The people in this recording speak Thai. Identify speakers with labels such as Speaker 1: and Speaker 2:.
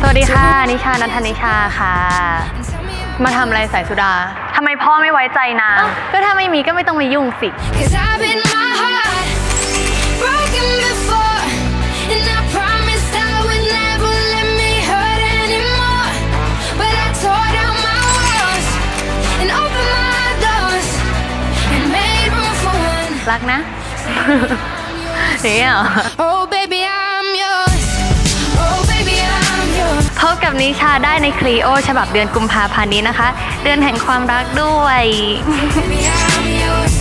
Speaker 1: สวัสดีค่ะ นิชานัทนิชาค่ะ มาทำอะไรสายสุดาทำไมพ่อไม่ไว้ใจนางก็ถ้าไม่มีก็ไม่ต้องมายุ่งสิ รักนะนี่เหรอ
Speaker 2: Oh baby, I'm yours. Oh baby, I'm yours.
Speaker 1: พบกับนิชาได้ในคลีโอ ฉบับเดือนกุมภาพันธ์นี้นะคะ เดือนแห่งความรักด้วย
Speaker 2: Baby, I'm yours.